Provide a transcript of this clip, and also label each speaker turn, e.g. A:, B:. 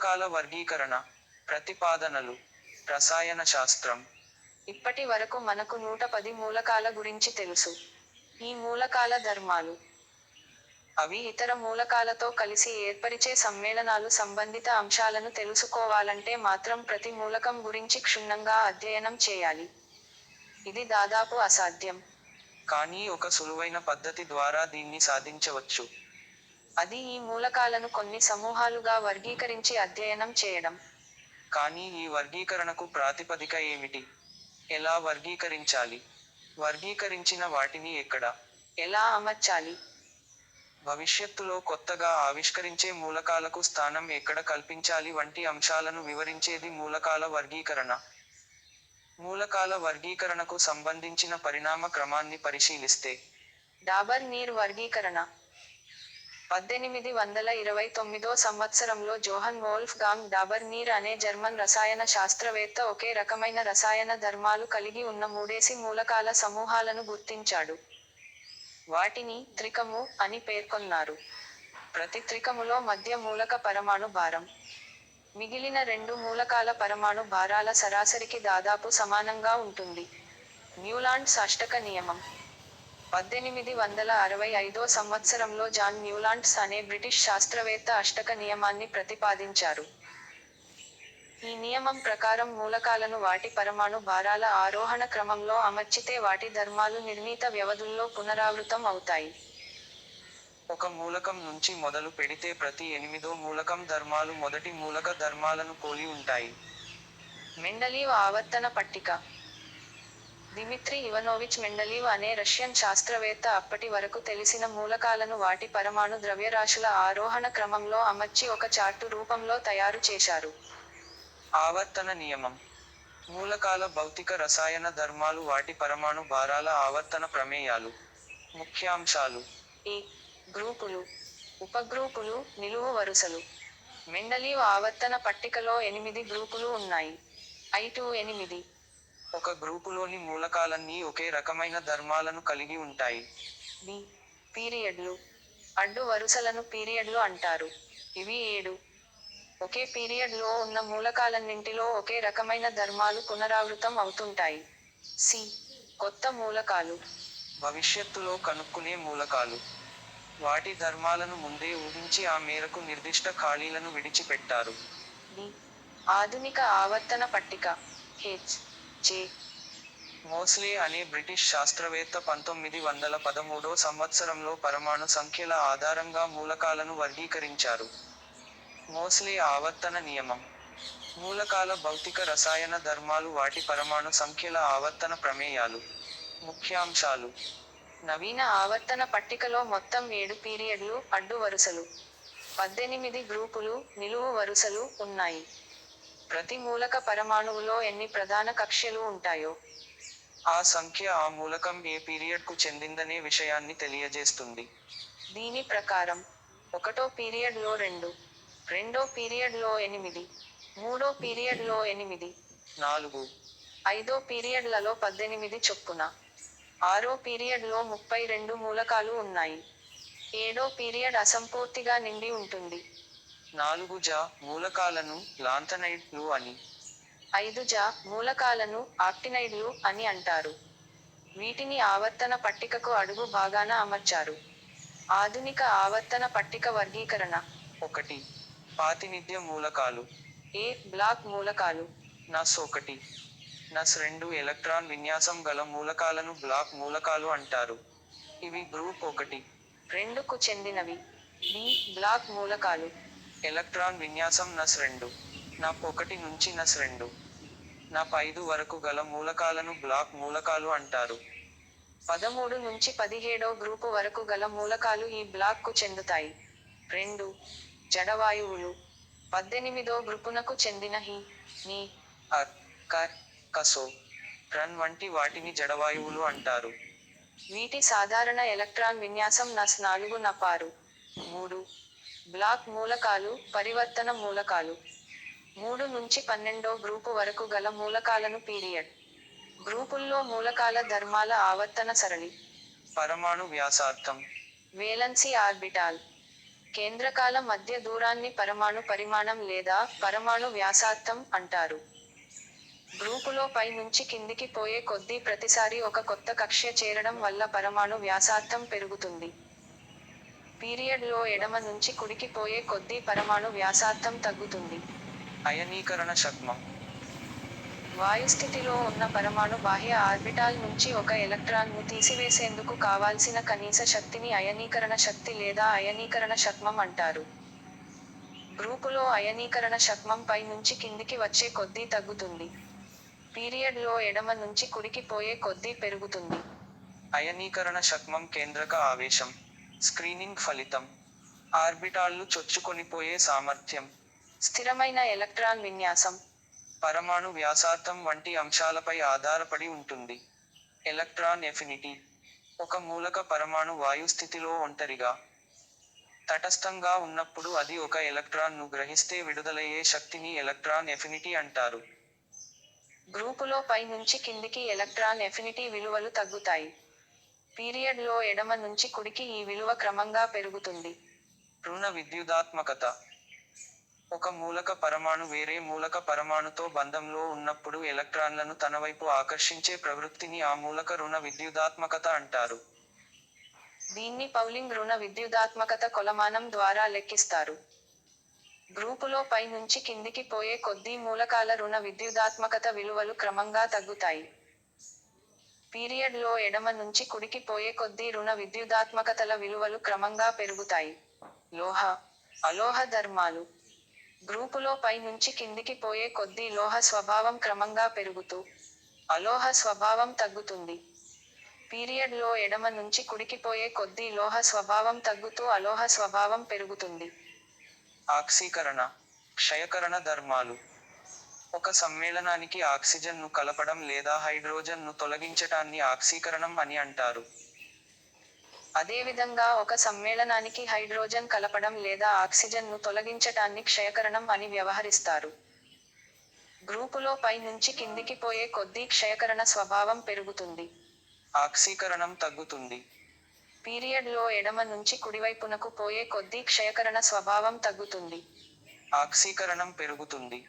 A: మూలకాల వర్గీకరణ ప్రతిపాదనలు రసాయన శాస్త్రం.
B: ఇప్పటి వరకు మనకు నూట పది మూలకాల గురించి తెలుసు. ఈ మూలకాల ధర్మాలు. అవి ఇతర మూలకాలతో కలిసి ఏర్పరిచే సమ్మేళనాలు సంబంధిత అంశాలను తెలుసుకోవాలంటే మాత్రం ప్రతి మూలకం గురించి క్షుణ్ణంగా అధ్యయనం చేయాలి. ఇది దాదాపు అసాధ్యం.
A: కానీ ఒక సులువైన పద్ధతి ద్వారా దీన్ని సాధించవచ్చు.
B: అది ఈ మూలకాలను కొన్ని సమూహాలుగా వర్గీకరించి అధ్యయనం చేయడం.
A: కానీ ఈ వర్గీకరణకు ప్రాతిపదిక ఏమిటి? ఎలా వర్గీకరించాలి? వర్గీకరించిన వాటిని ఎక్కడ?
B: ఎలా అమర్చాలి?
A: భవిష్యత్తులో కొత్తగా ఆవిష్కరించే మూలకాలకు స్థానం ఎక్కడ కల్పించాలి వంటి అంశాలను వివరించేది మూలకాల వర్గీకరణ. మూలకాల వర్గీకరణకు సంబంధించిన పరిణామ క్రమాన్ని పరిశీలిస్తే.
B: డాబర్ నీర్ వర్గీకరణ. పద్దెనిమిది వందల ఇరవై తొమ్మిదో సంవత్సరంలో Johann Wolfgang Dobereiner అనే జర్మన్ రసాయన శాస్త్రవేత్త ఒకే రకమైన రసాయన ధర్మాలు కలిగి ఉన్న మూడేసి మూలకాల సమూహాలను గుర్తించాడు. వాటిని త్రికము అని పేర్కొన్నారు. ప్రతి త్రికములో మధ్య మూలక పరమాణు భారం. మిగిలిన రెండు మూలకాల పరమాణు భారాల సరాసరికి దాదాపు సమానంగా ఉంటుంది. న్యూలాండ్ సాష్టక నియమం. పద్దెనిమిది వందల అరవై ఐదో సంవత్సరంలో జాన్ న్యూలాండ్స్ అనే బ్రిటిష్ శాస్త్రవేత్త అష్టక నియమాన్ని ప్రతిపాదించారు. ఈ నియమం ప్రకారం మూలకాలను వాటి పరమాణు భారాల ఆరోహణ క్రమంలో అమర్చితే వాటి ధర్మాలు నిర్ణీత వ్యవధుల్లో పునరావృతం అవుతాయి.
A: ఒక మూలకం నుంచి మొదలు పెడితే ప్రతి ఎనిమిదో మూలకం ధర్మాలు మొదటి మూలక ధర్మాలను పోలి ఉంటాయి.
B: మెండలీవ్ ఆవర్తన పట్టిక. దిమిత్రి ఇవనోవిచ్ మెండలీవ్ అనే రష్యన్ శాస్త్రవేత్త అప్పటి వరకు తెలిసిన మూలకాలను వాటి పరమాణు ద్రవ్యరాశుల ఆరోహణ క్రమంలో అమర్చి ఒక చార్టు రూపంలో తయారు చేశారు.
A: ఆవర్తన నియమం. మూలకాల భౌతిక రసాయన ధర్మాలు వాటి పరమాణు భారాల ఆవర్తన ప్రమేయాలు. ముఖ్యాంశాలు.
B: ఈ గ్రూపులు ఉపగ్రూపులు నిలువు వరుసలు. మెండలీవ్ ఆవర్తన పట్టికలో ఎనిమిది గ్రూపులు ఉన్నాయి. ఐటు ఎనిమిది
A: ఒక గ్రూపులోని మూలకాలన్నీ ఒకే రకమైన ధర్మాలను కలిగి ఉంటాయి.
B: బి పీరియడ్లు అడ్డు వరుసలను పీరియడ్లు అంటారు. ఇవి ఏడు. ఒకే పీరియడ్లో ఉన్న మూలకాలన్నింటిలో ఒకే రకమైన ధర్మాలు పునరావృతం అవుతుంటాయి. సి కొత్త మూలకాలు.
A: భవిష్యత్తులో కనుక్కునే మూలకాలు. వాటి ధర్మాలను ముందే ఊహించి ఆ మేరకు నిర్దిష్ట ఖాళీలను విడిచిపెట్టారు.
B: ఆధునిక ఆవర్తన పట్టిక. హెచ్ జే
A: మోస్లే అనే బ్రిటిష్ శాస్త్రవేత్త పంతొమ్మిది వందల పదమూడో సంవత్సరంలో పరమాణు సంఖ్యల ఆధారంగా మూలకాలను వర్గీకరించారు. మోస్లే ఆవర్తన నియమం. మూలకాల భౌతిక రసాయన ధర్మాలు వాటి పరమాణు సంఖ్యల ఆవర్తన ప్రమేయాలు. ముఖ్యాంశాలు.
B: నవీన ఆవర్తన పట్టికలో మొత్తం ఏడు పీరియడ్లు అడ్డు వరుసలు. పద్దెనిమిది గ్రూపులు నిలువు వరుసలు ఉన్నాయి. ప్రతి మూలక పరమాణువులో ఎన్ని ప్రధాన కక్ష్యలు ఉంటాయో?
A: ఆ సంఖ్య ఆ మూలకం ఏ పీరియడ్కు చెందిందనే విషయాన్ని తెలియజేస్తుంది.
B: దీని ప్రకారం ఒకటో పీరియడ్లో రెండు రెండో పీరియడ్లో ఎనిమిది మూడో పీరియడ్లో ఎనిమిది
A: నాలుగు.
B: ఐదో పీరియడ్లలో పద్దెనిమిది చొప్పున ఆరో పీరియడ్లో ముప్పై రెండు మూలకాలు ఉన్నాయి. ఏడో పీరియడ్ అసంపూర్తిగా నిండి ఉంటుంది.
A: నాలుగు జ మూలకాలను లాంథనైడ్లు అని.
B: ఐదు జ మూలకాలను ఆక్టినైడ్లు అని అంటారు. వీటిని ఆవర్తన పట్టికకు అడుగు భాగాన అమర్చారు. ఆధునిక ఆవర్తన పట్టిక వర్గీకరణ.
A: ఒకటి. ప్రాతినిధ్య మూలకాలు.
B: ఏ బ్లాక్ మూలకాలు?
A: నస్ ఒకటి. నస్ రెండు ఎలక్ట్రాన్ విన్యాసం గల మూలకాలను బ్లాక్ మూలకాలు అంటారు. ఇవి గ్రూప్ ఒకటి.
B: రెండుకు చెందినవి. బి బ్లాక్ మూలకాలు.
A: ఎలక్ట్రాన్ విన్యాసం నస్ రెండు నప్ ఒకటి నుంచి నస్ రెండు. నప్ ఐదు వరకు గల మూలకాలను బ్లాక్ మూలకాలు అంటారు.
B: పదమూడు నుంచి పదిహేడో గ్రూపు వరకు గల మూలకాలు ఈ బ్లాక్కు చెందుతాయి. రెండు జడవాయువులు. పద్దెనిమిదో గ్రూపునకు చెందిన హి ని
A: అర్ కర్ కసో రన్ వంటి వాటిని జడవాయువులు అంటారు.
B: వీటి సాధారణ ఎలక్ట్రాన్ విన్యాసం నస్ నాలుగు నపారు. మూడు బ్లాక్ మూలకాలు పరివర్తన మూలకాలు. మూడు నుంచి పన్నెండో గ్రూపు వరకు గల మూలకాలను పీరియడ్. గ్రూపుల్లో మూలకాల ధర్మాల ఆవర్తన సరళి
A: పరమాణు వ్యాసార్థం.
B: Valency orbital. కేంద్రకాల మధ్య దూరాన్ని పరమాణు పరిమాణం లేదా పరమాణు వ్యాసార్థం అంటారు. గ్రూపులో పై నుంచి కిందికి పోయే కొద్దీ ప్రతిసారి ఒక కొత్త కక్ష్య చేరడం వల్ల పరమాణు వ్యాసార్థం పెరుగుతుంది. పీరియడ్లో ఎడమ నుంచి కుడికి పోయే కొద్దీ పరమాణు వ్యాసార్థం తగ్గుతుంది.
A: అయనీకరణ శక్మం
B: వాయుస్థితిలో ఉన్న పరమాణు బాహ్య ఆర్బిటాల్ నుంచి ఒక ఎలక్ట్రాన్ను తీసివేసేందుకు కావాల్సిన కనీస శక్తిని అయనీకరణ శక్తి లేదా అయనీకరణ శక్మం అంటారు. గ్రూపులో అయనీకరణ శక్మం పై నుంచి కిందికి వచ్చే కొద్దీ తగ్గుతుంది. పీరియడ్లో ఎడమ నుంచి కుడికి పోయే కొద్దీ పెరుగుతుంది.
A: అయనీకరణ శక్మం కేంద్రక ఆవేశం. స్క్రీనింగ్ ఫలితం. ఆర్బిటాళ్ళు చొచ్చుకొనిపోయే సామర్థ్యం.
B: స్థిరమైన ఎలక్ట్రాన్ విన్యాసం.
A: పరమాణు వ్యాసార్థం వంటి అంశాలపై ఆధారపడి ఉంటుంది. Electron affinity. ఒక మూలక పరమాణు వాయు స్థితిలో ఒంటరిగా. తటస్థంగా ఉన్నప్పుడు అది ఒక ఎలక్ట్రాన్ను గ్రహిస్తే విడుదలయ్యే శక్తిని ఎలక్ట్రాన్ ఎఫినిటీ అంటారు.
B: గ్రూపులో పై నుంచి కిందికి ఎలక్ట్రాన్ ఎఫినిటీ విలువలు తగ్గుతాయి. పీరియడ్లో ఎడమ నుంచి కుడికి ఈ విలువ క్రమంగా పెరుగుతుంది.
A: రుణ విద్యుదాత్మకత. ఒక మూలక పరమాణు వేరే మూలక పరమాణుతో బంధంలో ఉన్నప్పుడు ఎలక్ట్రాన్లను తన వైపు ఆకర్షించే ప్రవృత్తిని ఆ మూలక రుణ విద్యుదాత్మకత అంటారు.
B: దీన్ని పౌలింగ్ రుణ విద్యుదాత్మకత కొలమానం ద్వారా లెక్కిస్తారు. గ్రూపులో పై నుంచి కిందికి పోయే కొద్దీ మూలకాల రుణ విద్యుదాత్మకత విలువలు క్రమంగా తగ్గుతాయి. పీరియడ్లో ఎడమ నుంచి కుడికి పోయే కొద్దీ రుణ విద్యుదాత్మకతల విలువలు క్రమంగా పెరుగుతాయి. లోహ అలోహ ధర్మాలు. గ్రూపులో పై నుంచి కిందికి పోయే కొద్దీ లోహ స్వభావం క్రమంగా పెరుగుతూ అలోహ స్వభావం తగ్గుతుంది. పీరియడ్లో ఎడమ నుంచి కుడికి పోయే కొద్దీ లోహ స్వభావం తగ్గుతూ అలోహ స్వభావం పెరుగుతుంది.
A: ఆక్సీకరణ క్షయకరణ ధర్మాలు. ఒక సమ్మేళనానికి ఆక్సిజన్ను కలపడం లేదా హైడ్రోజన్ను తొలగించటాన్ని ఆక్సీకరణం అని అంటారు.
B: అదేవిధంగా ఒక సమ్మేళనానికి హైడ్రోజన్ కలపడం లేదా ఆక్సిజన్ను తొలగించటాన్ని క్షయకరణం అని వ్యవహరిస్తారు. గ్రూపులో పై నుంచి కిందికి పోయే కొద్దీ క్షయకరణ స్వభావం పెరుగుతుంది.
A: ఆక్సీకరణం తగ్గుతుంది.
B: పీరియడ్లో ఎడమ నుంచి కుడివైపునకు పోయే కొద్దీ క్షయకరణ స్వభావం తగ్గుతుంది.
A: ఆక్సీకరణం పెరుగుతుంది.